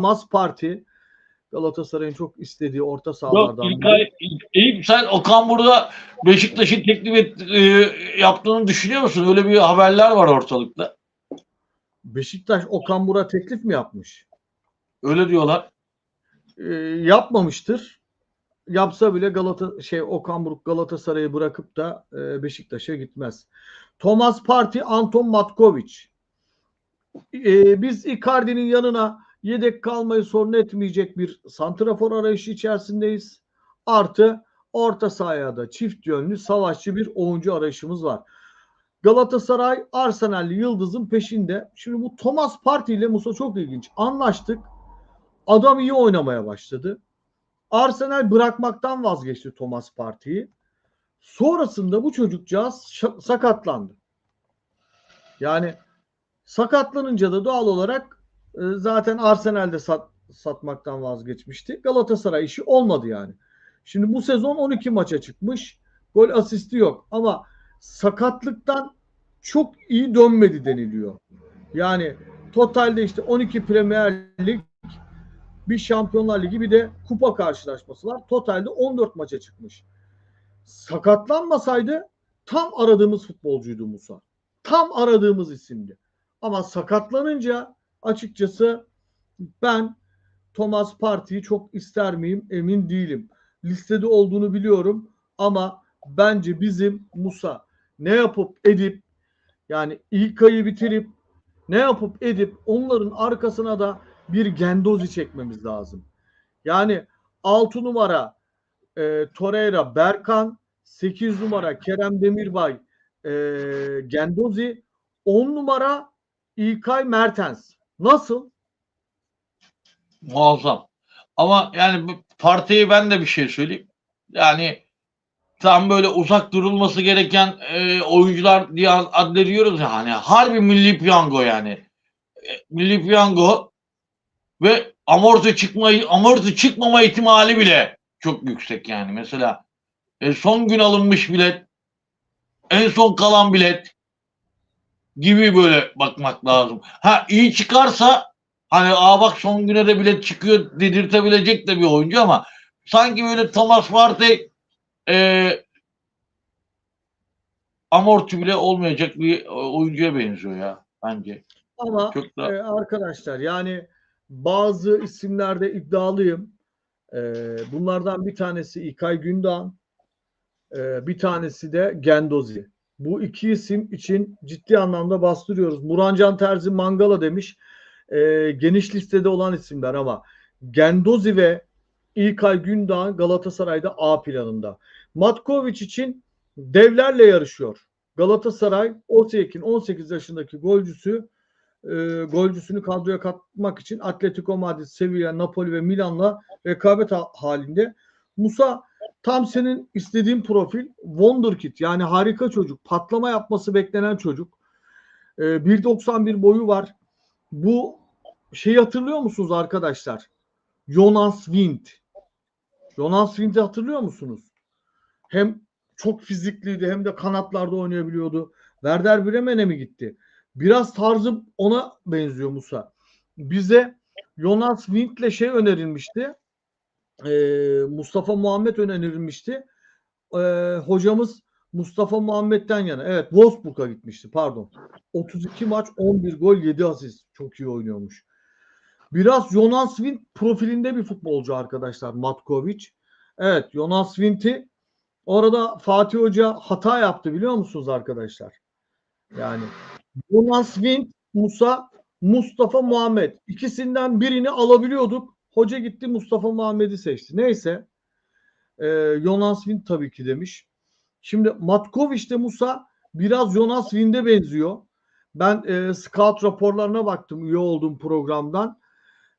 Thomas Parti Galatasaray'ın çok istediği orta Yok sahalardan biri. İlkay, İlk sen Okan burada Beşiktaş'ın teklif et, e, yaptığını düşünüyor musun? Öyle bir haberler var ortalıkta. Beşiktaş Okan Bur'a teklif mi yapmış? Öyle diyorlar. Ee, yapmamıştır. Yapsa bile Galata şey Okan Buruk Galatasaray'ı bırakıp da e, Beşiktaş'a gitmez. Thomas Parti, Anton Matkovic. Ee, biz Icardi'nin yanına yedek kalmayı sorun etmeyecek bir santrafor arayışı içerisindeyiz. Artı orta sahaya da çift yönlü savaşçı bir oyuncu arayışımız var. Galatasaray Arsenal'li Yıldız'ın peşinde. Şimdi bu Thomas Partey ile Musa çok ilginç. Anlaştık. Adam iyi oynamaya başladı. Arsenal bırakmaktan vazgeçti Thomas Partey'i. Sonrasında bu çocukcağız sakatlandı. Yani sakatlanınca da doğal olarak zaten Arsenal'de sat, satmaktan vazgeçmişti. Galatasaray işi olmadı yani. Şimdi bu sezon 12 maça çıkmış. Gol asisti yok ama sakatlıktan çok iyi dönmedi deniliyor. Yani totalde işte 12 Premier Lig bir Şampiyonlar Ligi bir de kupa karşılaşması var. Totalde 14 maça çıkmış. Sakatlanmasaydı tam aradığımız futbolcuydu Musa. Tam aradığımız isimdi. Ama sakatlanınca açıkçası ben Thomas Partey'i çok ister miyim emin değilim. Listede olduğunu biliyorum ama bence bizim Musa ne yapıp edip yani ilk ayı bitirip ne yapıp edip onların arkasına da bir Gendozi çekmemiz lazım. Yani 6 numara e, Torreira Berkan, 8 numara Kerem Demirbay e, Gendozi, 10 numara İlkay Mertens. Nasıl? Muazzam. Ama yani bu partiye ben de bir şey söyleyeyim. Yani tam böyle uzak durulması gereken e, oyuncular diye adlediyoruz ya hani harbi milli piyango yani. E, milli piyango ve amorti çıkmayı amorti çıkmama ihtimali bile çok yüksek yani. Mesela e, son gün alınmış bilet en son kalan bilet gibi böyle bakmak lazım. Ha iyi çıkarsa hani aa bak son güne de bilet çıkıyor dedirtebilecek de bir oyuncu ama sanki böyle Thomas Partey e, amorti bile olmayacak bir e, oyuncuya benziyor ya bence. Ama Çok da e, arkadaşlar yani bazı isimlerde iddialıyım. E, bunlardan bir tanesi İlkay Gündoğan, e, bir tanesi de Gendozi. Bu iki isim için ciddi anlamda bastırıyoruz. Murancan Terzi Mangala demiş. E, geniş listede olan isimler ama Gendozi ve İlkay Gündoğan Galatasaray'da A planında. Matkovic için devlerle yarışıyor. Galatasaray Osyek'in 18 yaşındaki golcüsü e, golcüsünü kadroya katmak için Atletico Madrid, Sevilla, Napoli ve Milan'la rekabet ha- halinde. Musa tam senin istediğin profil Wonderkid yani harika çocuk. Patlama yapması beklenen çocuk. E, 1.91 boyu var. Bu şeyi hatırlıyor musunuz arkadaşlar? Jonas Wind. Jonas Wind'i hatırlıyor musunuz? Hem çok fizikliydi hem de kanatlarda oynayabiliyordu. Werder Bremen'e mi gitti? Biraz tarzı ona benziyor Musa. Bize Jonas Wind'le şey önerilmişti. Ee, Mustafa Muhammed önerilmişti. Ee, hocamız Mustafa Muhammed'den yana. Evet Wolfsburg'a gitmişti pardon. 32 maç 11 gol 7 asist. Çok iyi oynuyormuş. Biraz Jonas Wind profilinde bir futbolcu arkadaşlar Matkovic. Evet Jonas Wind'i orada Fatih Hoca hata yaptı biliyor musunuz arkadaşlar? Yani Jonas Wind, Musa, Mustafa Muhammed. İkisinden birini alabiliyorduk. Hoca gitti Mustafa Muhammed'i seçti. Neyse. Ee, Jonas Wind tabii ki demiş. Şimdi Matkovic de Musa biraz Jonas Wind'e benziyor. Ben e, scout raporlarına baktım üye olduğum programdan.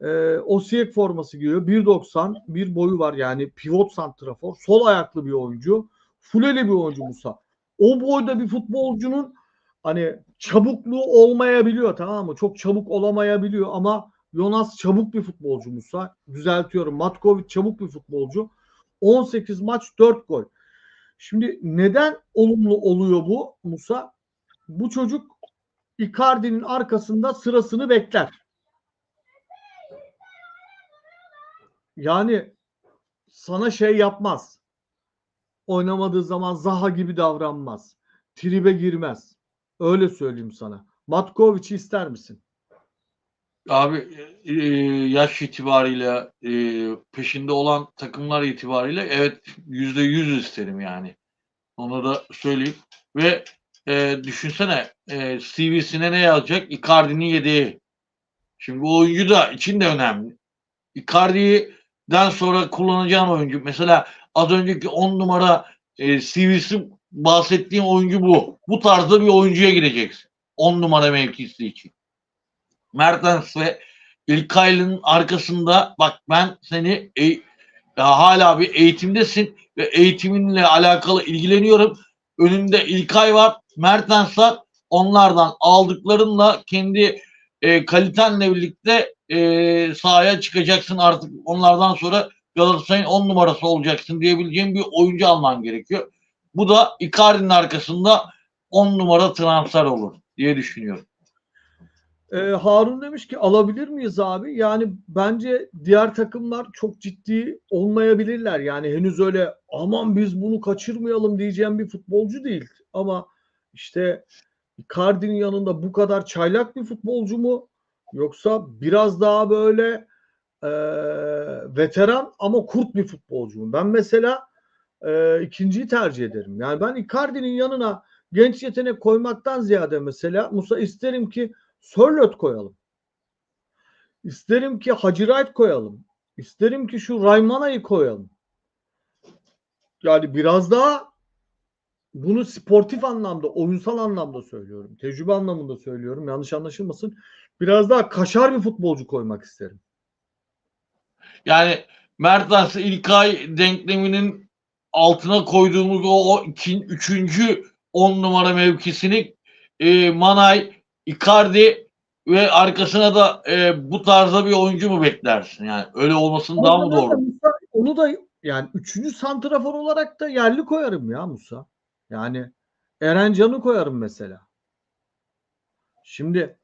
E, Osijek forması giyiyor. 1.90 bir boyu var yani pivot santrafor. Sol ayaklı bir oyuncu. Fuleli bir oyuncu Musa. O boyda bir futbolcunun hani çabukluğu olmayabiliyor tamam mı? Çok çabuk olamayabiliyor ama Jonas çabuk bir futbolcu Musa. Düzeltiyorum. Matkovic çabuk bir futbolcu. 18 maç 4 gol. Şimdi neden olumlu oluyor bu Musa? Bu çocuk Icardi'nin arkasında sırasını bekler. yani sana şey yapmaz. Oynamadığı zaman Zaha gibi davranmaz. Tribe girmez. Öyle söyleyeyim sana. Matkovic'i ister misin? Abi e, yaş itibariyle e, peşinde olan takımlar itibariyle evet yüzde yüz isterim yani. Onu da söyleyeyim. Ve e, düşünsene e, CV'sine ne yazacak? Icardi'nin yedeği. Şimdi bu oyuncu da için de önemli. Icardi'den sonra kullanacağın oyuncu. Mesela az önceki 10 numara e, CV'si bahsettiğim oyuncu bu. Bu tarzda bir oyuncuya gireceksin. 10 numara mevkisi için. Mertens ve İlkaylı'nın arkasında bak ben seni e, ya hala bir eğitimdesin ve eğitiminle alakalı ilgileniyorum. Önünde İlkay var, Mertens var. Onlardan aldıklarınla kendi e, kalitenle birlikte e, sahaya çıkacaksın artık. Onlardan sonra Galatasaray'ın 10 numarası olacaksın diyebileceğim bir oyuncu alman gerekiyor. Bu da Icardi'nin arkasında 10 numara transfer olur diye düşünüyorum. Ee, Harun demiş ki alabilir miyiz abi? Yani bence diğer takımlar çok ciddi olmayabilirler. Yani henüz öyle aman biz bunu kaçırmayalım diyeceğim bir futbolcu değil. Ama işte Icardi'nin yanında bu kadar çaylak bir futbolcu mu? Yoksa biraz daha böyle e, veteran ama kurt bir futbolcu mu? Ben mesela e, ikinciyi tercih ederim. Yani ben Icardi'nin yanına genç yetenek koymaktan ziyade mesela Musa isterim ki Sörlot koyalım. İsterim ki Hacı Wright koyalım. İsterim ki şu Raymana'yı koyalım. Yani biraz daha bunu sportif anlamda, oyunsal anlamda söylüyorum. Tecrübe anlamında söylüyorum. Yanlış anlaşılmasın. Biraz daha kaşar bir futbolcu koymak isterim. Yani Mertens İlkay denkleminin altına koyduğumuz o, o iki, üçüncü on numara mevkisini e, Manay, Icardi ve arkasına da e, bu tarzda bir oyuncu mu beklersin? Yani öyle olmasın daha mı doğru? Musa, onu da yani üçüncü santrafor olarak da yerli koyarım ya Musa. Yani Eren Can'ı koyarım mesela. Şimdi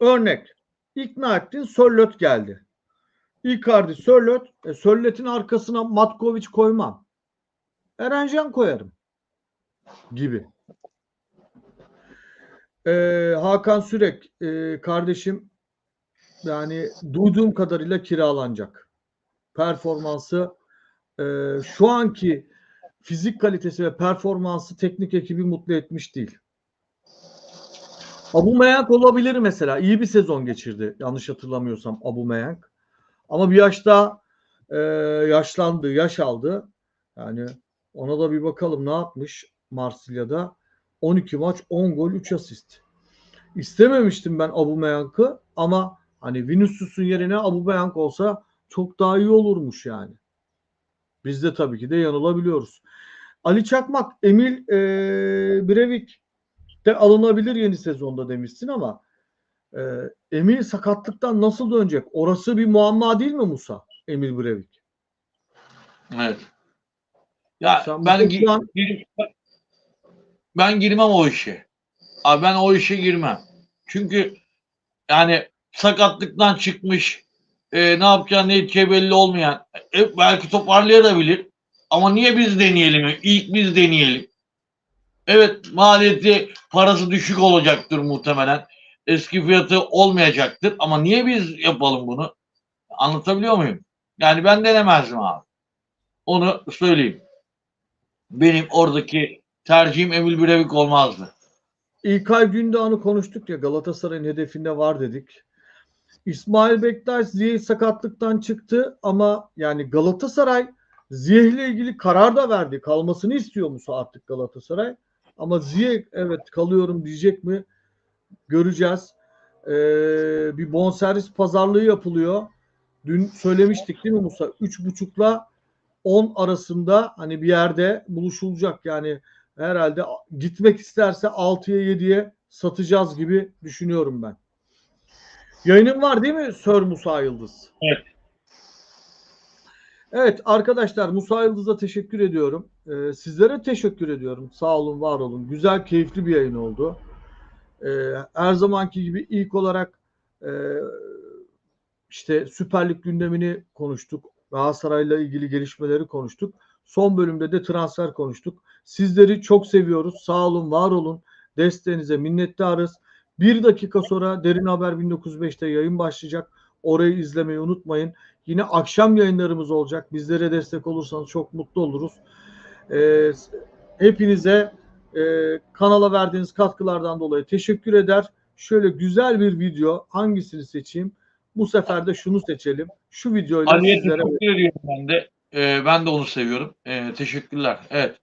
örnek ikna ettin Sörlot geldi. Icardi Sörlot. E, Sörlot'un arkasına Matkovic koymam. Eren Can koyarım. Gibi. Ee, Hakan Sürek e, kardeşim yani duyduğum kadarıyla kiralanacak. Performansı e, şu anki fizik kalitesi ve performansı teknik ekibi mutlu etmiş değil. Aubameyang olabilir mesela. İyi bir sezon geçirdi. Yanlış hatırlamıyorsam Aubameyang. Ama bir yaşta e, yaşlandı, yaş aldı. Yani ona da bir bakalım ne yapmış Marsilya'da. 12 maç, 10 gol, 3 asist. İstememiştim ben Aubameyang'ı ama hani Vinicius'un yerine Aubameyang olsa çok daha iyi olurmuş yani. Biz de tabii ki de yanılabiliyoruz. Ali Çakmak, Emil e, Brevik de alınabilir yeni sezonda demişsin ama e, Emil sakatlıktan nasıl dönecek? Orası bir muamma değil mi Musa? Emil Brevik. Evet. Ya Sen ben şu an- ben girmem o işe. Abi ben o işe girmem. Çünkü yani sakatlıktan çıkmış e, ne yapacağı ne edeceği belli olmayan e, belki toparlayabilir ama niye biz deneyelim? İlk biz deneyelim. Evet maliyeti parası düşük olacaktır muhtemelen. Eski fiyatı olmayacaktır ama niye biz yapalım bunu? Anlatabiliyor muyum? Yani ben denemezdim abi. Onu söyleyeyim. Benim oradaki tercihim Emil Brevik olmazdı. İlkay Gündoğan'ı konuştuk ya Galatasaray'ın hedefinde var dedik. İsmail Bektaş Ziyeh sakatlıktan çıktı ama yani Galatasaray Ziyeh ile ilgili karar da verdi. Kalmasını istiyor musa artık Galatasaray? Ama Ziyeh evet kalıyorum diyecek mi? Göreceğiz. Ee, bir bonservis pazarlığı yapılıyor. Dün söylemiştik değil mi Musa? 3.5'la 10 arasında hani bir yerde buluşulacak. Yani herhalde gitmek isterse 6'ya 7'ye satacağız gibi düşünüyorum ben. Yayının var değil mi Sör Musa Yıldız? Evet. Evet arkadaşlar Musa Yıldız'a teşekkür ediyorum. Ee, sizlere teşekkür ediyorum. Sağ olun, var olun. Güzel, keyifli bir yayın oldu. Ee, her zamanki gibi ilk olarak e, işte Süper Lig gündemini konuştuk. Galatasaray'la ilgili gelişmeleri konuştuk. Son bölümde de transfer konuştuk. Sizleri çok seviyoruz. Sağ olun, var olun. Desteğinize minnettarız. Bir dakika sonra Derin Haber 1905'te yayın başlayacak. Orayı izlemeyi unutmayın. Yine akşam yayınlarımız olacak. Bizlere destek olursanız çok mutlu oluruz. Ee, hepinize e, kanala verdiğiniz katkılardan dolayı teşekkür eder. Şöyle güzel bir video hangisini seçeyim? Bu sefer de şunu seçelim. Şu videoyla Ali'ye sizlere ben de. E, ben de onu seviyorum. E, teşekkürler. Evet.